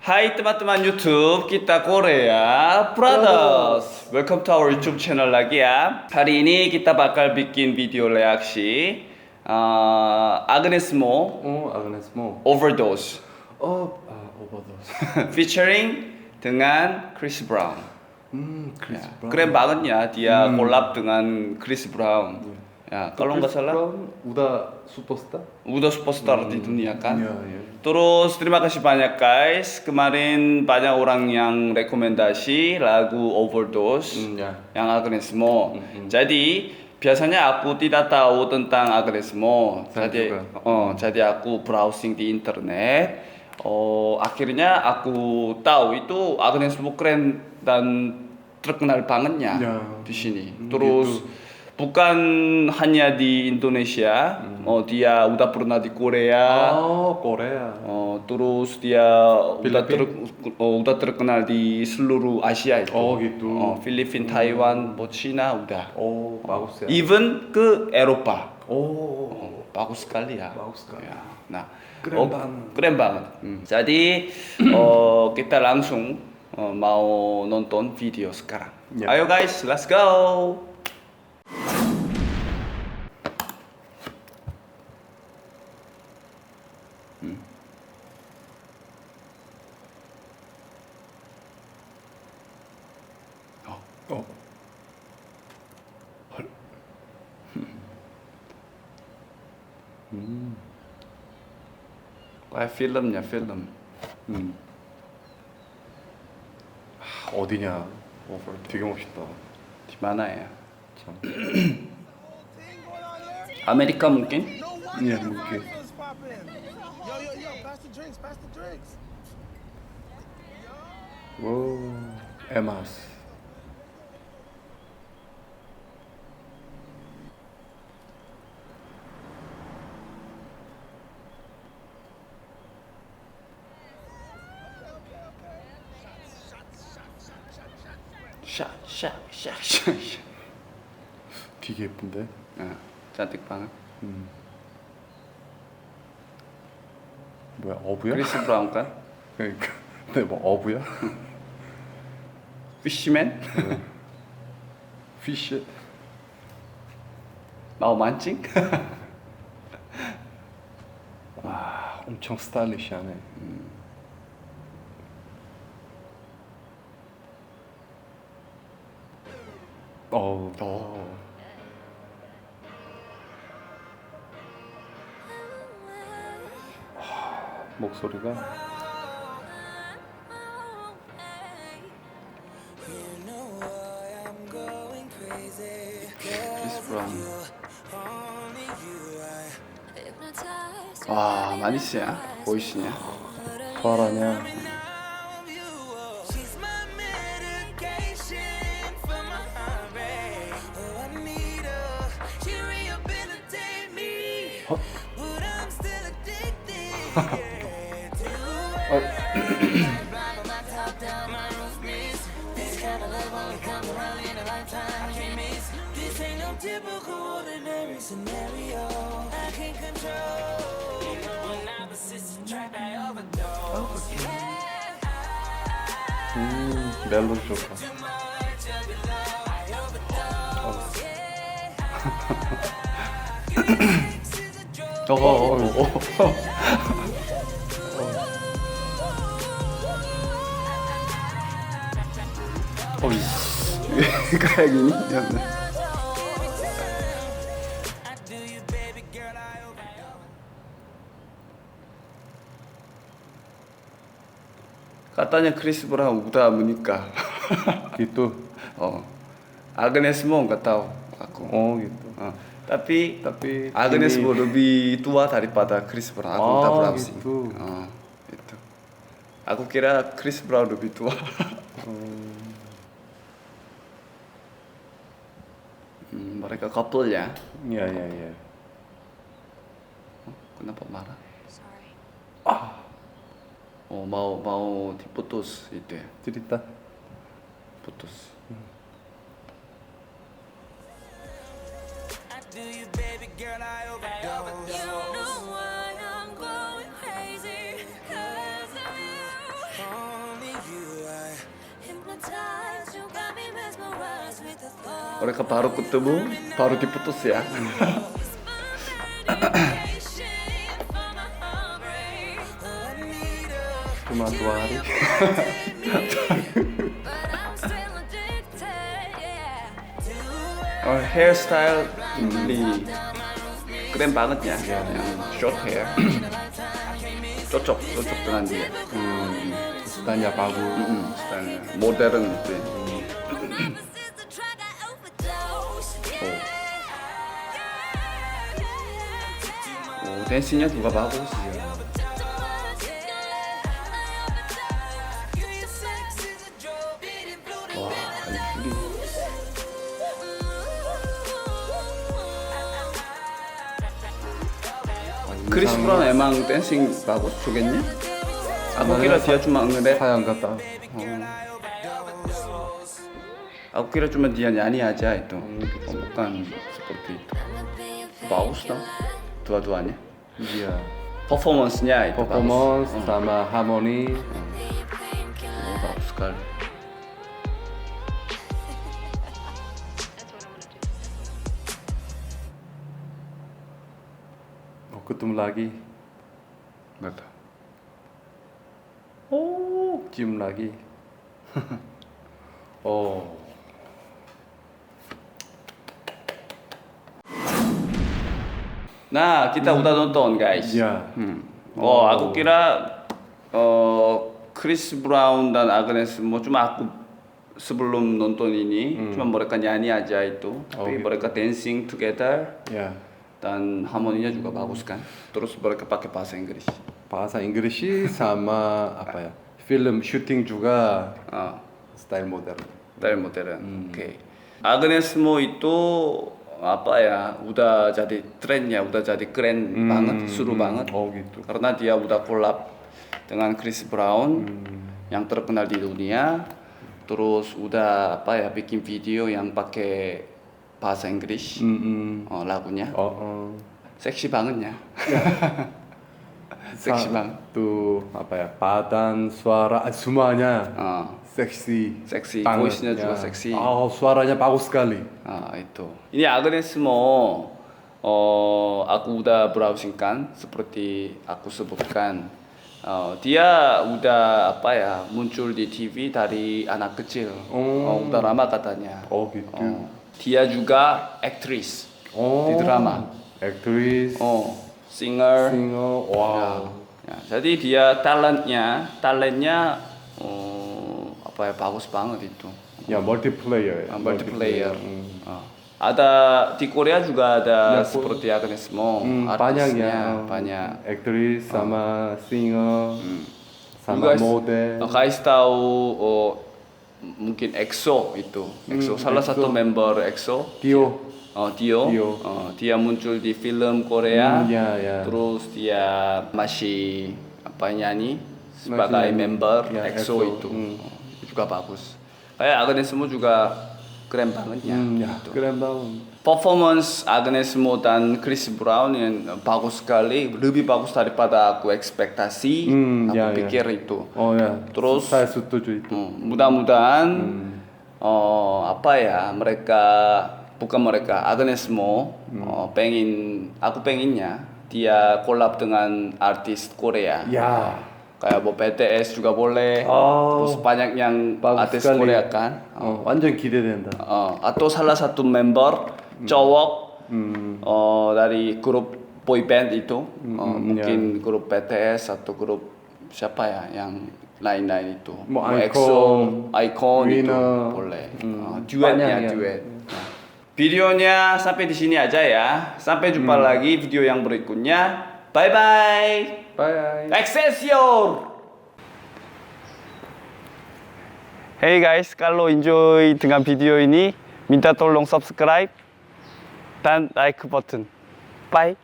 하이 뜨마뜨만 유튜브 기타 코레아 브라더스. 웰컴 투 아워 유튜브 채널 라기야. 파리니 기타 바깔 비킨 비디오 레악시 아 아그네스 모. 어, 아그네스 모. 오버도스 어, 아, 오버도스. 피처링 등한 크리스 브라운 음, 크리스 브라운. 그래 막은야 디아 골랍 등한 크리스 브라운 Ya, kalau nggak salah udah Superstar. udah Superstar hmm. di dunia kan. Ya, ya. Terus terima kasih banyak guys. Kemarin banyak orang yang rekomendasi lagu Overdose hmm, ya. yang Agnesmo. Hmm. hmm. Jadi biasanya aku tidak tahu tentang Agnesmo. Jadi juga. oh, jadi aku browsing di internet. Oh, akhirnya aku tahu itu Agnesmo keren dan terkenal bangetnya ya. di sini. Hmm, Terus gitu bukan hanya di Indonesia, hmm. oh dia udah pernah di Korea. Oh Korea. Oh terus dia udah ter, oh, udah terkenal di seluruh Asia itu. Oh gitu. Oh Filipina, hmm. Taiwan, oh, China udah. Oh bagus ya. Even ke Eropa. Oh, oh bagus sekali ya. Bagus sekali. Ya. Nah, keren oh, banget. Keren banget. Hmm. Jadi oh kita langsung oh, mau nonton video sekarang. Yep. Ayo guys, let's go. Kayak filmnya, film. 음. 하, 어디냐? 오버 되게 멋있다. Di mana ya? 참. Amerika mungkin? 예, 뭐 이렇게. What's poppin'? Yo, yo, yo, pass the drinks, pass the drinks. 오, 에마스. 샥샥샥샥샥 되게 예쁜데? 예. 아, 잔뜩방아 음. 뭐야 어부야? 크리스 브라운가? 그러니까 근데 뭐 어부야? 피시맨? 피시 나오만칭? 와 엄청 스타일리시하네 음. 어. 하, 목소리가? 와 마니씨야? 아, 보이시냐? 부활하냐? I overdose. 음, 멜로디 좋다. 어, 저거 어, 어. 어이 가야기니? 까따냐 크리스 브라운 우다 무니까 gitu. Oh. Agnes mo ang kataw. Ako. Oo, oh, gitu. Ah. Tapi Tapi Agnes ini- lebih tua daripada Chris Brown. Aku Oh, browsing. gitu. Oh, itu. Aku kira Chris Brown lebih tua. Hmm, mereka couple ya. Iya, iya, iya. Kenapa marah? Sorry. Oh mau mau diputus itu ya, cerita. putus. do you, baby girl, I overdose. You know why I'm going crazy, cause of you. Only you, I you got me mesmerized with the thought. Our hairstyle ya yang short hair cocok cocok dengan dia hmm, stylenya bagus hmm, stylenya modern gitu ya. Oh, dancingnya juga bagus 크리스 브라운 애망 댄싱 마고 조겠니? 아구기라 디아주마 응데 사양 같다. 아구기라 주마 디아 냐니 아자 또 못간 스포트 마우스다? 두아두 아니야? 디아 퍼포먼스냐 퍼포먼스 다마 하모니. 마우스 갈 कुतुम लागी नथा ओ चिम लागी ओ 나 기타 우다 돈돈 가이스. 야. 음. 어, 어 아구끼라 어 크리스 브라운 단 아그네스 뭐 좀 아구 스블룸 논돈이니 음. 좀 뭐랄까 야니 아자이 또 어, 뭐랄까 댄싱 투게더. 야. Dan harmoninya juga bagus kan. Terus mereka pakai bahasa Inggris. bahasa Inggris sama apa ya film syuting juga Ah, style modern dari modern. Oke. Agnes Mo itu apa ya udah jadi trennya udah jadi keren banget seru banget oh gitu karena dia udah collab dengan Chris Brown yang terkenal di dunia terus udah apa ya bikin video yang pakai bahasa Inggris. Hmm, oh, lagunya. Oh, oh. seksi bangetnya seksi Sa- banget. Tuh apa ya? Badan suara ah, semuanya. Ah, seksi. Seksi. Banget, voice-nya juga ya. seksi. Oh suaranya bagus sekali. Ah itu. Ini Agnes Mo. Oh, aku udah browsing kan, seperti aku sebutkan. Oh, dia udah apa ya muncul di TV dari anak kecil. Oh, udah lama katanya. oh gitu. Oh, dia juga aktris oh di drama. aktris Oh, singer. singer wow Ya, jadi dia talentnya, talentnya oh, apa ya bagus banget itu. ya multiplayer ya Ah, multiplayer. Hmm. Ah. Ada di Korea juga ada Ya, seperti Agnes Mo, Hmm, banyak ya banyak. aktris sama singer sama You guys, model oh, guys tahu oh, mungkin EXO itu, EXO salah EXO. satu member EXO, Tio oh, Tio, Tio. Oh, dia muncul di film Korea, Hmm, ya, ya. terus dia masih apa nyanyi sebagai nyanyi. member Ya, EXO, EXO. itu, Hmm. Oh, juga bagus. Kayak Agnes Mo juga keren banget ya. Hmm, ya gitu. keren banget performance Agnes Mo dan Chris Brown yang bagus sekali, lebih bagus daripada aku ekspektasi. Hmm, aku ya, ya. pikir itu. oh ya Terus- saya setuju itu Hmm, mudah-mudahan Hmm. oh, apa ya mereka bukan mereka Agnes Mo Hmm. oh, pengen aku pengennya dia collab dengan artis Korea. ya Kayak Bob BTS juga boleh. Oh. Terus banyak yang Bagus artis sekali. Korea kan. 어, 완전 기대된다. Oh, atau salah satu member cowok 음, oh, dari grup boy band itu oh, mm, mungkin grup BTS atau grup siapa ya yang lain-lain itu Mau Mau Icon, EXO, Icon itu Winner. boleh Mm, Oh, duetnya banyak ya. duet Nah, videonya sampai di sini aja ya sampai jumpa lagi video yang berikutnya 바이바이. 바이. 엑센시오. Hey guys, Carlo enjoy dengan video ini. Minta tolong subscribe dan like button. Bye.